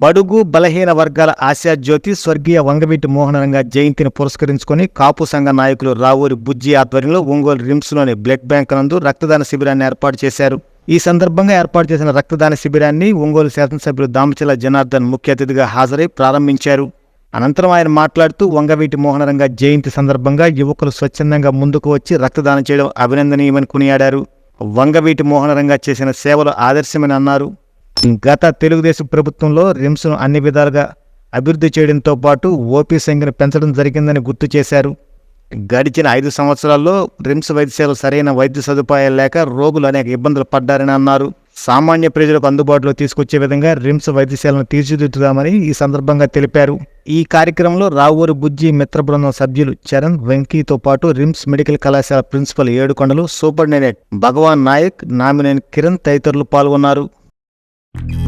బడుగు బలహీన వర్గాల ఆశాజ్యోతి స్వర్గీయ వంగవీటి మోహనరంగ జయంతిని పురస్కరించుకొని కాపు సంఘ నాయకులు రావూరి బుజ్జి ఆధ్వర్యంలో ఒంగోలు రిమ్స్లోని బ్లడ్ బ్యాంక్ నందు రక్తదాన శిబిరాన్ని ఏర్పాటు చేశారు. ఈ సందర్భంగా ఏర్పాటు చేసిన రక్తదాన శిబిరాన్ని ఒంగోలు శాసనసభ్యులు దామచల జనార్దన్ ముఖ్య అతిథిగా హాజరై ప్రారంభించారు. అనంతరం ఆయన మాట్లాడుతూ వంగవీటి మోహనరంగ జయంతి సందర్భంగా యువకులు స్వచ్ఛందంగా ముందుకు వచ్చి రక్తదానం చేయడం అభినందనీయమని కొనియాడారు. వంగవీటి మోహనరంగ చేసిన సేవలు ఆదర్శమని అన్నారు. గత తెలుగుదేశం ప్రభుత్వంలో రిమ్స్ను అన్ని విధాలుగా అభివృద్ధి చేయడంతో పాటు ఓపీ సంఖ్యను పెంచడం జరిగిందని గుర్తు చేశారు. గడిచిన ఐదు సంవత్సరాల్లో రిమ్స్ వైద్యశాల సరైన వైద్య సదుపాయాలు లేక రోగులు అనేక ఇబ్బందులు పడ్డారని అన్నారు. సామాన్య ప్రజలకు అందుబాటులో తీసుకొచ్చే విధంగా రిమ్స్ వైద్యశాలను తీర్చిదిద్దుదామని ఈ సందర్భంగా తెలిపారు. ఈ కార్యక్రమంలో రావూరు బుజ్జి మిత్ర బృందం సభ్యులు చరణ్ వెంకీతో పాటు రిమ్స్ మెడికల్ కళాశాల ప్రిన్సిపల్ ఏడుకొండలు సూపరింటెండెంట్ భగవాన్ నాయక్ నామినేని కిరణ్ తదితరులు పాల్గొన్నారు. Thank you.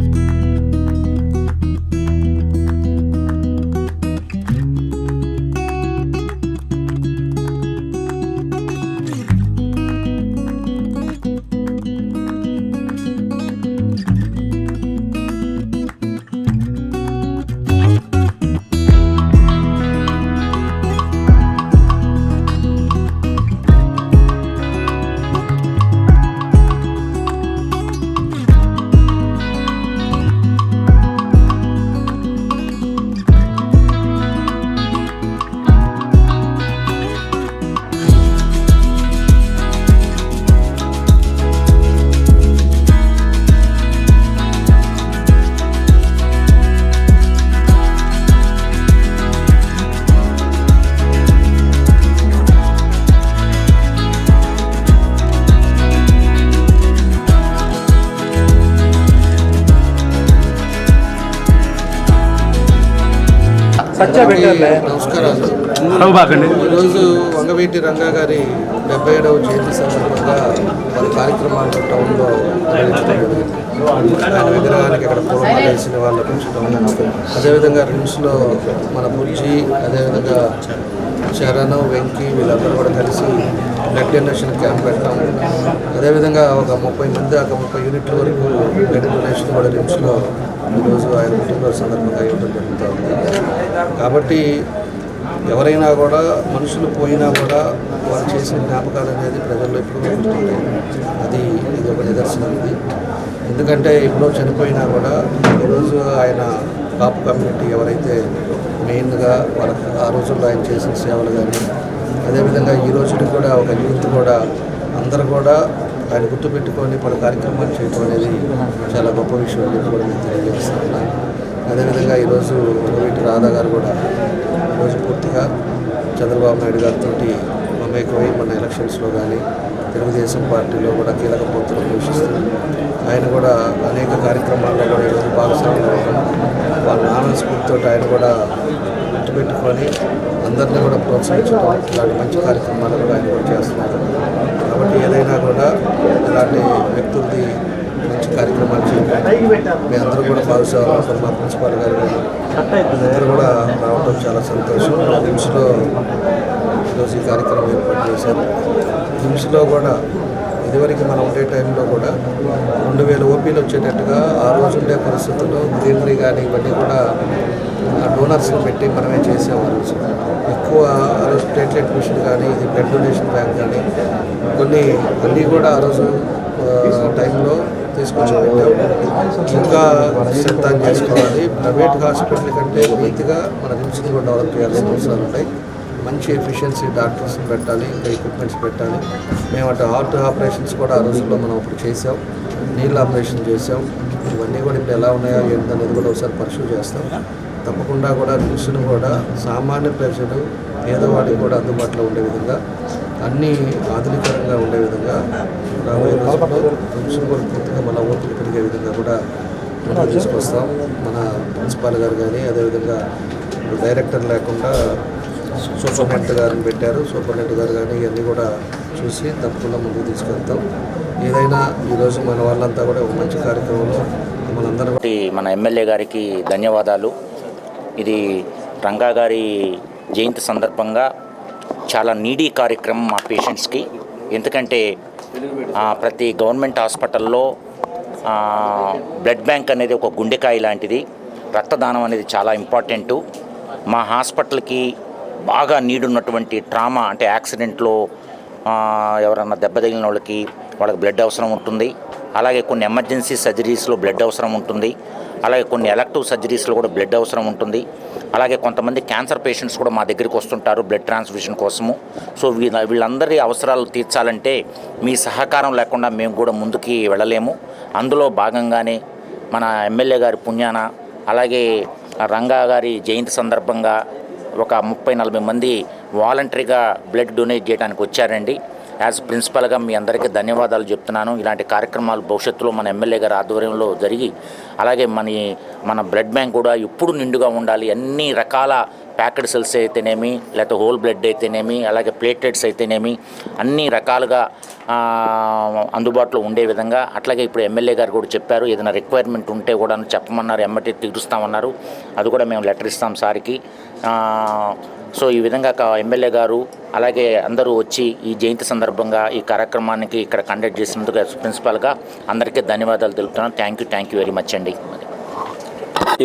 నమస్కారాలు ఈరోజు వంగవీటి రంగా గారి డెబ్బై ఏడవ జయంతి సందర్భంగా పలు కార్యక్రమాలు టౌన్లో. ఆయన విగ్రహానికి ఇక్కడ పూర్వం వేసిన వాళ్ళు పెంచడం అదేవిధంగా రిమ్స్లో మన బుజ్జి అదేవిధంగా శరణ్ వెంకీ వీళ్ళందరూ కూడా కలిసి బ్లడ్ డొనేషన్ క్యాంప్ పెట్టాం అదేవిధంగా ఒక ముప్పై మంది ఒక ముప్పై యూనిట్ల వరకు బ్లడ్ డొనేషన్ కూడా రిమ్స్లో ఈరోజు ఆయన పుట్టినరోజు సందర్భంగా ఇవ్వడం జరుగుతూ ఉంది. కాబట్టి ఎవరైనా కూడా మనుషులు పోయినా కూడా వారు చేసిన జ్ఞాపకాలు అనేది ప్రజల్లో ఎప్పుడూ గుర్తుంటాయి. అది ఇది ఒక నిదర్శనం ఇది. ఎందుకంటే ఎప్పుడో చనిపోయినా కూడా ఈరోజు ఆయన కాపు కమ్యూనిటీ ఎవరైతే మెయిన్గా వాళ్ళకి ఆ రోజుల్లో ఆయన చేసిన సేవలు కానీ అదేవిధంగా ఈ రోజుకి కూడా ఒక యూత్ కూడా అందరు కూడా ఆయన గుర్తుపెట్టుకొని పలు కార్యక్రమాలు చేయడం అనేది చాలా గొప్ప విషయం అని కూడా నేను తెలియజేస్తున్నాను. అదేవిధంగా ఈరోజు కోవిటి రాధా గారు కూడా ఈరోజు పూర్తిగా చంద్రబాబు నాయుడు గారితో మమేకమై మన ఎలక్షన్స్లో కానీ తెలుగుదేశం పార్టీలో కూడా కీలక పోతులు పోషిస్తూ ఆయన కూడా అనేక కార్యక్రమాల్లో కూడా ఈరోజు భాగస్వామ్యం అవ్వడం వాళ్ళ నాన్న స్ఫూర్తితో ఆయన కూడా గుర్తుపెట్టుకొని అందరినీ కూడా ప్రోత్సహించడం ఇలాంటి మంచి కార్యక్రమాలు కూడా ఆయన కూడా చేస్తున్నారు. కాబట్టి ఏదైనా కూడా ఇలాంటి వ్యక్తులది కార్యక్రమాలు చేయడం మీ అందరూ కూడా భాగస్వాములు మా ప్రిన్సిపాల్ గారు అందరూ కూడా రావడం చాలా సంతోషం. నిమ్స్లో ఈరోజు ఈ కార్యక్రమం ఏర్పాటు చేశారు. నిమ్స్లో కూడా ఇదివరకు మనం ఉండే టైంలో కూడా రెండు వేల ఓపీలు వచ్చేటట్టుగా ఆ రోజు ఉండే పరిస్థితుల్లో గ్రీనరీ కానీ ఇవన్నీ కూడా డోనర్స్ని పెట్టి మనమే చేసేవారు ఎక్కువ ఆ రోజు ప్లేట్లెట్ మిషన్ కానీ ఇది బ్లడ్ డొనేషన్ బ్యాంక్ కానీ కొన్ని అన్నీ కూడా ఆ రోజు టైంలో తీసుకొచ్చి ఇంకా శ్రద్ధ చేసుకోవాలి. ప్రైవేట్ హాస్పిటల్ కంటే నీతిగా మన రిమ్స్ని కూడా డెవలప్ చేయాల్సిన అవసరాలు ఉంటాయి. మంచి ఎఫిషియన్సీ డాక్టర్స్ని పెట్టాలి ఇంకా ఎక్విప్మెంట్స్ పెట్టాలి. మేము అటు హార్ట్ ఆపరేషన్స్ కూడా ఆ రోజుల్లో మనం అప్పుడు చేసాం నీళ్ళ ఆపరేషన్ చేసాం ఇవన్నీ కూడా ఇప్పుడు ఎలా ఉన్నాయో ఏంటనేది కూడా ఒకసారి పరిశీలి చేస్తాం. తప్పకుండా కూడా న్యూస్ను కూడా సామాన్య ప్రజలు పేదవాడికి కూడా అందుబాటులో ఉండే విధంగా అన్నీ ఆధునికరంగా ఉండే విధంగా రాబోయే రోజుల్లో రిమ్స్ను కూడా పూర్తిగా మళ్ళీ ఓట్లు పెరిగే విధంగా కూడా తీసుకొస్తాం. మన ప్రిన్సిపాల్ గారు కానీ అదేవిధంగా డైరెక్టర్ లేకుండా సూపరింటెండెంట్ గారిని పెట్టారు. సూపరింటెండెంట్ గారు కానీ ఇవన్నీ కూడా చూసి తప్పకుండా ముందుకు తీసుకెళ్తాం. ఏదైనా ఈరోజు మన వాళ్ళంతా కూడా ఒక మంచి కార్యక్రమంలో మనందరూ మన ఎమ్మెల్యే గారికి ధన్యవాదాలు. ఇది రంగా గారి జయంతి సందర్భంగా చాలా నీడీ కార్యక్రమం మా పేషెంట్స్కి ఎందుకంటే ప్రతి గవర్నమెంట్ హాస్పిటల్లో బ్లడ్ బ్యాంక్ అనేది ఒక గుండెకాయ లాంటిది. రక్తదానం అనేది చాలా ఇంపార్టెంటు. మా హాస్పిటల్కి బాగా నీడున్నటువంటి ట్రామా అంటే యాక్సిడెంట్లో ఎవరన్నా దెబ్బ తగిలిన వాళ్ళకి వాళ్ళకి బ్లడ్ అవసరం ఉంటుంది. అలాగే కొన్ని ఎమర్జెన్సీ సర్జరీస్లో బ్లడ్ అవసరం ఉంటుంది. అలాగే కొన్ని ఎలక్టివ్ సర్జరీస్లో కూడా బ్లడ్ అవసరం ఉంటుంది. అలాగే కొంతమంది క్యాన్సర్ పేషెంట్స్ కూడా మా దగ్గరికి వస్తుంటారు బ్లడ్ ట్రాన్స్ఫ్యూషన్ కోసము. సో వీ వీళ్ళందరి అవసరాలు తీర్చాలంటే మీ సహకారం లేకుండా మేము కూడా ముందుకి వెళ్ళలేము. అందులో భాగంగానే మన ఎమ్మెల్యే గారి పుణ్యాన అలాగే రంగా గారి జయంతి సందర్భంగా ఒక ముప్పై నలభై మంది వాలంటరీగా బ్లడ్ డొనేట్ చేయడానికి వచ్చారండి. యాజ్ ప్రిన్సిపల్గా మీ అందరికీ ధన్యవాదాలు చెప్తున్నాను. ఇలాంటి కార్యక్రమాలు భవిష్యత్తులో మన ఎమ్మెల్యే గారి ఆధ్వర్యంలో జరిగి అలాగే మన మన బ్లడ్ బ్యాంక్ కూడా ఎప్పుడు నిండుగా ఉండాలి. అన్ని రకాల ప్యాకెడ్ సెల్స్ అయితేనేమి లేకపోతే హోల్ బ్లడ్ అయితేనేమి అలాగే ప్లేటెట్స్ అయితేనేమి అన్ని రకాలుగా అందుబాటులో ఉండే విధంగా అట్లాగే ఇప్పుడు ఎమ్మెల్యే గారు కూడా చెప్పారు ఏదైనా రిక్వైర్మెంట్ ఉంటే కూడా చెప్పమన్నారు ఎమ్మటి తీరుస్తామన్నారు. అది కూడా మేము లెటర్ ఇస్తాం సార్కి. సో ఈ విధంగా ఎమ్మెల్యే గారు అలాగే అందరూ వచ్చి ఈ జయంతి సందర్భంగా ఈ కార్యక్రమానికి ఇక్కడ కండక్ట్ చేసినందుకు ప్రిన్సిపాల్గా అందరికీ ధన్యవాదాలు తెలుపుతున్నాను. Thank you thank you very much అండి.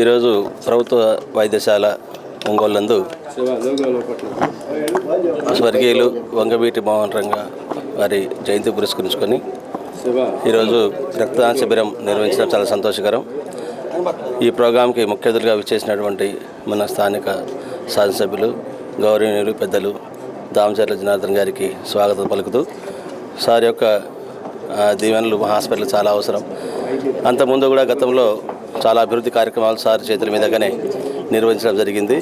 ఈరోజు ప్రభుత్వ వైద్యశాల ఒంగోలు నందు స్వర్గీయులు వంగవీటి మోహన్ రంగ వారి జయంతి పురస్కరించుకొని ఈరోజు రక్తదాన శిబిరం నిర్వహించడం చాలా సంతోషకరం. ఈ ప్రోగ్రాంకి ముఖ్య అతిథులుగా విచ్చేసినటువంటి మన స్థానిక శాసనసభ్యులు గౌరవనీయులు పెద్దలు దామచర్ల జనార్దన్ గారికి స్వాగతం పలుకుతూ సార్ యొక్క దీవెనలు హాస్పిటల్ చాలా అవసరం. అంతకుముందు కూడా గతంలో చాలా అభివృద్ధి కార్యక్రమాలు సార్ చేతుల మీదగానే నిర్వహించడం జరిగింది.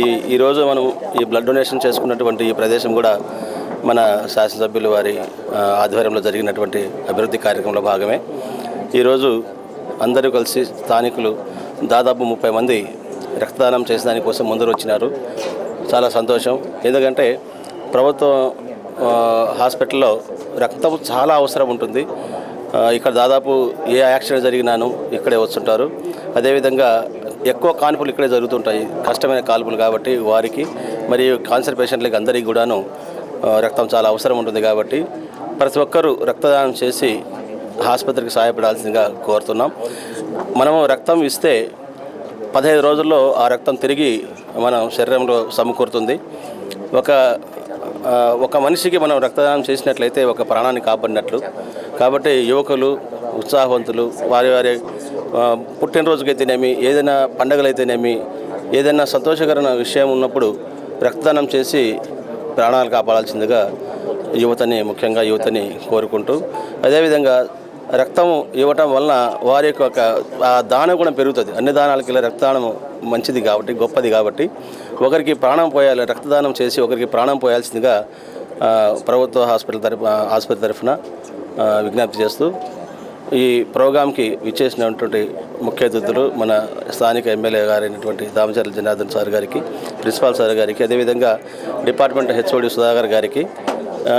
ఈ ఈరోజు మనం ఈ బ్లడ్ డొనేషన్ చేసుకున్నటువంటి ఈ ప్రదేశం కూడా మన శాసనసభ్యులు వారి ఆధ్వర్యంలో జరిగినటువంటి అభివృద్ధి కార్యక్రమంలో భాగమే. ఈరోజు అందరూ కలిసి స్థానికులు దాదాపు ముప్పై మంది రక్తదానం చేసేదాని దానికోసం ముందరు వచ్చినారు చాలా సంతోషం. ఎందుకంటే ప్రభుత్వం హాస్పిటల్లో రక్తం చాలా అవసరం ఉంటుంది. ఇక్కడ దాదాపు ఏ యాక్సిడెంట్ జరిగినాను ఇక్కడే వస్తుంటారు. అదేవిధంగా ఎక్కువ కాన్పులు ఇక్కడే జరుగుతుంటాయి. కష్టమైన కాల్పులు కాబట్టి వారికి మరియు కాన్సర్ పేషెంట్లకి అందరికీ కూడాను రక్తం చాలా అవసరం ఉంటుంది కాబట్టి ప్రతి ఒక్కరూ రక్తదానం చేసి ఆసుపత్రికి సహాయపడాల్సిందిగా కోరుతున్నాం. మనము రక్తం ఇస్తే పదహైదు రోజుల్లో ఆ రక్తం తిరిగి మన శరీరంలో సమకూరుతుంది. ఒక ఒక మనిషికి మనం రక్తదానం చేసినట్లయితే ఒక ప్రాణాన్ని కాపాడినట్లు. కాబట్టి యువకులు ఉత్సాహవంతులు వారి వారి పుట్టినరోజుకైతేనేమి ఏదైనా పండగలైతేనేమి ఏదైనా సంతోషకరమైన విషయం ఉన్నప్పుడు రక్తదానం చేసి ప్రాణాలు కాపాడాల్సిందిగా యువతని ముఖ్యంగా యువతని కోరుకుంటూ అదేవిధంగా రక్తం ఇవ్వటం వలన వారి యొక్క ఆ దానం కూడా పెరుగుతుంది. అన్ని దానాలకి రక్తదానం మంచిది కాబట్టి గొప్పది కాబట్టి ఒకరికి ప్రాణం పోయాలి రక్తదానం చేసి ఒకరికి ప్రాణం పోయాల్సిందిగా ప్రభుత్వ హాస్పిటల్ తరఫు ఆసుపత్రి తరఫున విజ్ఞప్తి చేస్తూ ఈ ప్రోగ్రాంకి విచ్చేసినటువంటి ముఖ్య అతిథులు మన స్థానిక ఎమ్మెల్యే గారైనటువంటి దామచర్ల జనార్దన్ సార్ గారికి ప్రిన్సిపాల్ సార్ గారికి అదేవిధంగా డిపార్ట్మెంట్ హెచ్ఓడి సుధాకర్ గారికి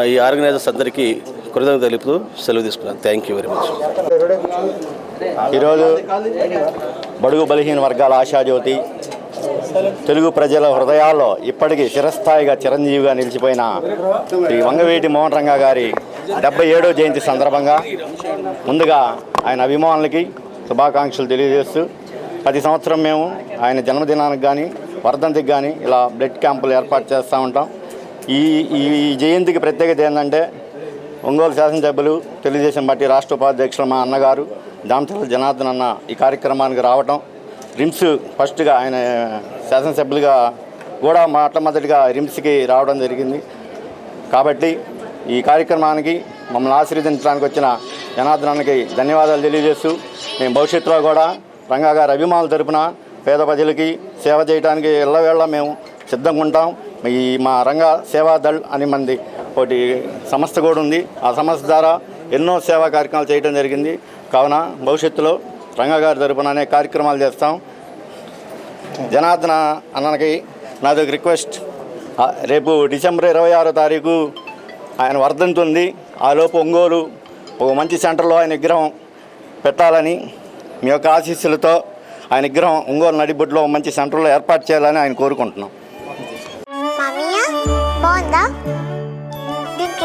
ఈ ఆర్గనైజర్స్ అందరికీ కృతజ్ఞత తెలుపుతూ సెలవు తీసుకున్నాను. థ్యాంక్ యూ వెరీ మచ్ ఈరోజు బడుగు బలహీన వర్గాల ఆశాజ్యోతి తెలుగు ప్రజల హృదయాల్లో ఇప్పటికీ చిరస్థాయిగా చిరంజీవిగా నిలిచిపోయిన శ్రీ వంగవేటి మోహన్ రంగా గారి డెబ్బై ఏడో జయంతి సందర్భంగా ముందుగా ఆయన అభిమానులకి శుభాకాంక్షలు తెలియజేస్తూ ప్రతి సంవత్సరం మేము ఆయన జన్మదినానికి కానీ వర్ధంతికి కానీ ఇలా బ్లడ్ క్యాంపులు ఏర్పాటు చేస్తూ ఉంటాం. ఈ ఈ జయంతికి ప్రత్యేకత ఏంటంటే ఒంగోలు శాసనసభ్యులు తెలుగుదేశం పార్టీ రాష్ట్ర ఉపాధ్యక్షులు మా అన్నగారు దామచర్ల జనార్దన్ అన్న ఈ కార్యక్రమానికి రావటం రిమ్స్ ఫస్ట్గా ఆయన శాసనసభ్యులుగా కూడా మొట్టమొదటిగా రిమ్స్కి రావడం జరిగింది. కాబట్టి ఈ కార్యక్రమానికి మమ్మల్ని ఆశీర్వదించడానికి వచ్చిన జనార్దనానికి ధన్యవాదాలు తెలియజేస్తూ మేము భవిష్యత్తులో కూడా రంగా గారి అభిమానుల తరపున పేద ప్రజలకి సేవ చేయడానికి ఎల్లవేళ మేము సిద్ధంగా ఉంటాం. ఈ మా రంగా సేవా దళ్ అని మంది ఒకటి సంస్థ కూడా ఉంది. ఆ సంస్థ ద్వారా ఎన్నో సేవా కార్యక్రమాలు చేయడం జరిగింది. కావున భవిష్యత్తులో రంగగారి తరఫున తరపున కార్యక్రమాలు చేస్తాం. జనార్దన అన్నకి నాది ఒక రిక్వెస్ట్. రేపు డిసెంబర్ ఇరవై ఆరో తారీఖు ఆయన వర్ధంతుంది. ఆలోపు ఒంగోలు ఒక మంచి సెంటర్లో ఆయన విగ్రహం పెట్టాలని మీ యొక్క ఆశీస్సులతో ఆయన విగ్రహం ఒంగోలు నడిబొడ్లో మంచి సెంటర్లో ఏర్పాటు చేయాలని ఆయన కోరుకుంటున్నాం.